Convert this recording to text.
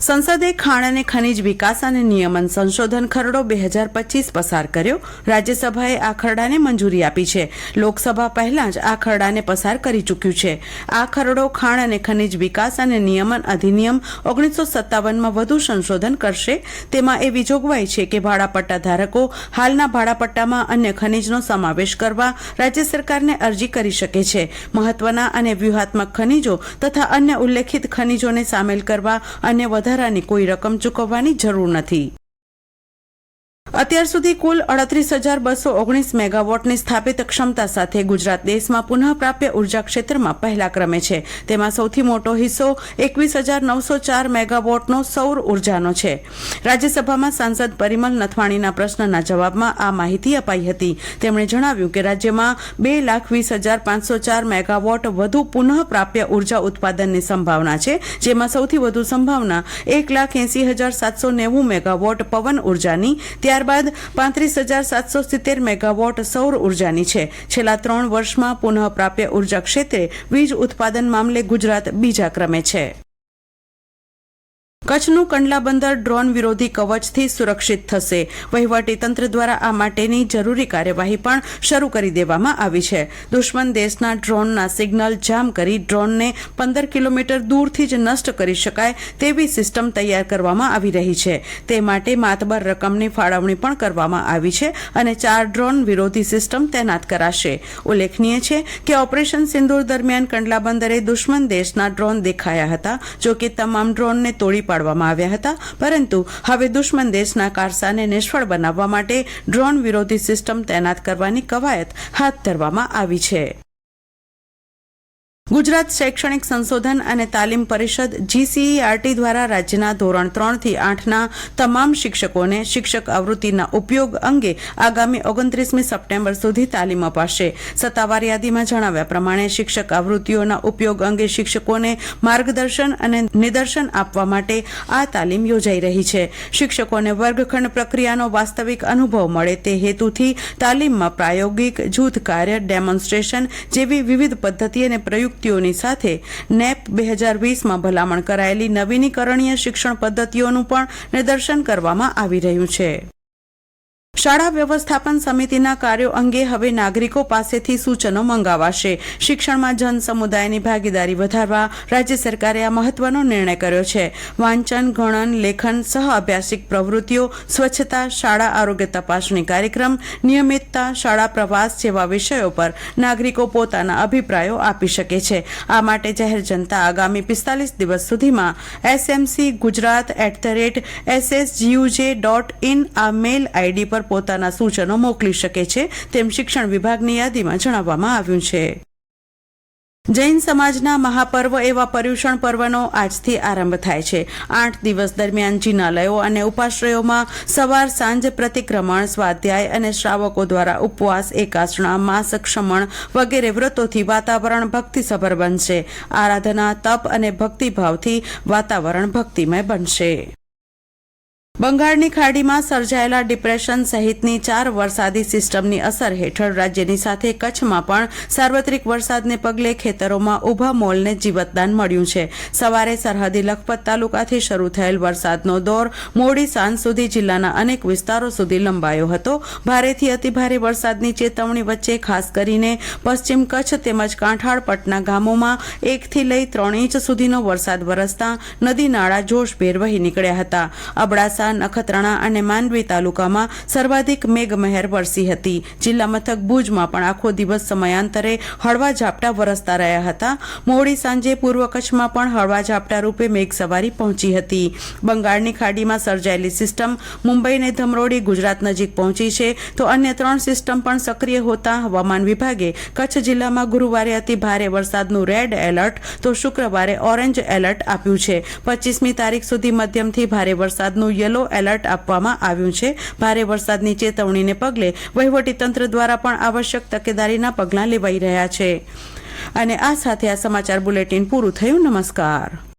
સંસદે ખાણ અને ખનીજ વિકાસ અને નિયમન સંશોધન ખરડો બે હજાર પચીસ પસાર કર્યો. રાજ્યસભાએ આ ખરડાને મંજૂરી આપી છે. લોકસભા પહેલા જ આ ખરડાને પસાર કરી ચૂક્યું છે. આ ખરડો ખાણ અને ખનીજ વિકાસ અને નિયમન અધિનિયમ ઓગણીસો સત્તાવનમાં વધુ સંશોધન કરશે. તેમાં એવી જોગવાઈ છે કે ભાડાપટ્ટા ધારકો હાલના ભાડાપટ્ટામાં અન્ય ખનિજનો સમાવેશ કરવા રાજ્ય સરકારને અરજી કરી શકે છે. મહત્વના અને વ્યૂહાત્મક ખનીજો તથા અન્ય ઉલ્લેખિત ખનીજોને સામેલ કરવા અને વધારાની કોઈ રકમ ચૂકવવાની જરૂર નથી. અત્યાર સુધી કુલ અડત્રીસ હજાર બસો ઓગણીસ મેગાવોટની સ્થાપિત ક્ષમતા સાથે ગુજરાત દેશમાં પુનઃપ્રાપ્ય ઊર્જા ક્ષેત્રમાં પહેલા ક્રમે છે. તેમાં સૌથી મોટો હિસ્સો એકવીસ હજાર નવસો ચાર મેગાવોટનો સૌર ઉર્જાનો છે. રાજ્યસભામાં સાંસદ પરિમલ નથવાણીના પ્રશ્નના જવાબમાં આ માહિતી અપાઈ હતી. તેમણે જણાવ્યું કે રાજ્યમાં બે લાખ વીસ હજાર પાંચસો ચાર મેગાવોટ વધુ પુનઃપ્રાપ્ય ઊર્જા ઉત્પાદનની સંભાવના છે, જેમાં સૌથી વધુ સંભાવના એક લાખ એસી હજાર સાતસો નેવું મેગાવોટ પવન ઉર્જાની ત્યારબાદ પાંત્રીસ હજાર સાતસો સિત્તેર મેગાવોટ સૌર ઉર્જાની છે. છેલ્લા ત્રણ વર્ષમાં પુનઃપ્રાપ્ય ઊર્જા ક્ષેત્રે વીજ ઉત્પાદન મામલે ગુજરાત બીજા ક્રમે છે. કચ્છનું કંડલા બંદર ડ્રોન વિરોધી કવચથી સુરક્ષિત થશે. વહીવટી તંત્ર દ્વારા આ માટેની જરૂરી કાર્યવાહી પણ શરૂ કરી દેવામાં આવી છે. દુશ્મન દેશના ડ્રોનના સિગ્નલ જામ કરી ડ્રોનને પંદર કિલોમીટર દૂરથી જ નષ્ટ કરી શકાય તેવી સિસ્ટમ તૈયાર કરવામાં આવી રહી છે. તે માટે માતબર રકમની ફાળવણી પણ કરવામાં આવી છે અને ચાર ડ્રોન વિરોધી સિસ્ટમ તૈનાત કરાશે. ઉલ્લેખનીય છે કે ઓપરેશન સિંદૂર દરમિયાન કંડલા બંદરે દુશ્મન દેશના ડ્રોન દેખાયા હતા, જો કે તમામ ડ્રોનને તોડી પાડવામાં આવ્યા હતા. પરંતુ હવે દુશ્મન દેશના કારસાને નિષ્ફળ બનાવવા માટે ડ્રોન વિરોધી સિસ્ટમ તૈનાત કરવાની કવાયત હાથ ધરવામાં આવી છે. ગુજરાત શૈક્ષણિક સંશોધન અને તાલીમ પરિષદ જીસીઈઆરટી દ્વારા રાજ્યના ધોરણ ત્રણથી આઠના તમામ શિક્ષકોને શિક્ષક આવૃત્તિના ઉપયોગ અંગે આગામી ઓગણત્રીસમી સપ્ટેમ્બર સુધી તાલીમ અપાશે. સત્તાવાર યાદીમાં જણાવ્યા પ્રમાણે શિક્ષક આવૃત્તિઓના ઉપયોગ અંગે શિક્ષકોને માર્ગદર્શન અને નિદર્શન આપવા માટે આ તાલીમ યોજાઈ રહી છે. શિક્ષકોને વર્ગખંડ પ્રક્રિયાનો વાસ્તવિક અનુભવ મળે તે હેતુથી તાલીમમાં પ્રાયોગિક જૂથ કાર્ય ડેમોન્સ્ટ્રેશન જેવી વિવિધ પદ્ધતિ અને પ્રયુક્ત પ્રયુક્તિઓની સાથે નેપ બે હજાર વીસમાં ભલામણ કરાયેલી નવીનીકરણીય શિક્ષણ પદ્ધતિઓનું પણ નિદર્શન કરવામાં આવી રહ્યું છે. શાળા વ્યવસ્થાપન સમિતિના કાર્યો અંગે હવે નાગરિકો પાસેથી સૂચનો મંગાવાશે. શિક્ષણમાં જન સમુદાયની ભાગીદારી વધારવા રાજ્ય સરકારે આ મહત્વનો નિર્ણય કર્યો છે. વાંચન, ગણન, લેખન સહ અભ્યાસિક પ્રવૃત્તિઓ, સ્વચ્છતા, શાળા આરોગ્ય તપાસણી કાર્યક્રમ, નિયમિતતા, શાળા પ્રવાસ જેવા વિષયો પર નાગરિકો પોતાના અભિપ્રાયો આપી શકે છે. આ માટે જાહેર જનતા આગામી પિસ્તાલીસ દિવસ સુધીમાં SMC Gujarat at the rate SSGUJ dot in આ મેલ આઈડી પર પોતાના સૂચનો મોકલી શકે છે તેમ શિક્ષણ વિભાગની યાદીમાં જણાવવામાં આવ્યું છે. જૈન સમાજના મહાપર્વ એવા પર્યુષણ પર્વનો આજથી આરંભ થાય છે. આઠ દિવસ દરમિયાન જિનાલયો અને ઉપાશ્રયોમાં સવાર સાંજ પ્રતિક્રમણ, સ્વાધ્યાય અને શ્રાવકો દ્વારા ઉપવાસ, એકાસણા, માસ ક્ષમણ વગેરે વ્રતોથી વાતાવરણ ભક્તિસભર બનશે. આરાધના, તપ અને ભક્તિભાવથી વાતાવરણ ભક્તિમય બનશે. બંગાળની ખાડીમાં સર્જાયેલા ડિપ્રેશન સહિતની ચાર વરસાદી સિસ્ટમની અસર હેઠળ રાજ્યની સાથે કચ્છમાં પણ સાર્વત્રિક વરસાદને પગલે ખેતરોમાં ઊભા મોલને જીવતદાન મળ્યું છે. સવારે સરહદી લખપત તાલુકાથી શરૂ થયેલ વરસાદનો દોર મોડી સાંજ સુધી જિલ્લાના અનેક વિસ્તારો સુધી લંબાયો હતો. ભારેથી અતિભારે વરસાદની ચેતવણી વચ્ચે ખાસ કરીને પશ્ચિમ કચ્છ તેમજ કાંઠાળ, પટના ગામોમાં એકથી લઈ ત્રણ ઇંચ સુધીનો વરસાદ વરસતા નદી નાળા જોશભેર વહી નીકળ્યા હતા. અબડાસા નખત્રાણા અને માંડવી તાલુકામાં સર્વાધિક મેઘમહેર વરસી હતી. જિલ્લા મથક ભુજમાં પણ આખો દિવસ સમયાંતરે હળવા ઝાપટા વરસતા રહ્યા હતા. મોડી સાંજે પૂર્વ કચ્છમાં પણ હળવા ઝાપટા રૂપે મેઘસવારી પહોંચી હતી. બંગાળની ખાડીમાં સર્જાયેલી સિસ્ટમ મુંબઈને ધમરોડી ગુજરાત નજીક પહોંચી છે. તો અન્ય ત્રણ સિસ્ટમ પણ સક્રિય હોતા હવામાન વિભાગે કચ્છ જિલ્લામાં ગુરુવારે અતિ ભારે વરસાદનું રેડ એલર્ટ, તો શુક્રવારે ઓરેન્જ એલર્ટ આપ્યું છે. પચીસમી તારીખ સુધી મધ્યમથી ભારે વરસાદનું યલો એલર્ટ આપવામાં આવ્યું છે. ભારે વરસાદની ચેતવણીને પગલે વહીવટીતંત્ર દ્વારા પણ આવશ્યક તકેદારીના પગલાં લેવાઈ રહ્યા છે. અને આ સાથે આ સમાચાર બુલેટિન પૂરું થયું. નમસ્કાર.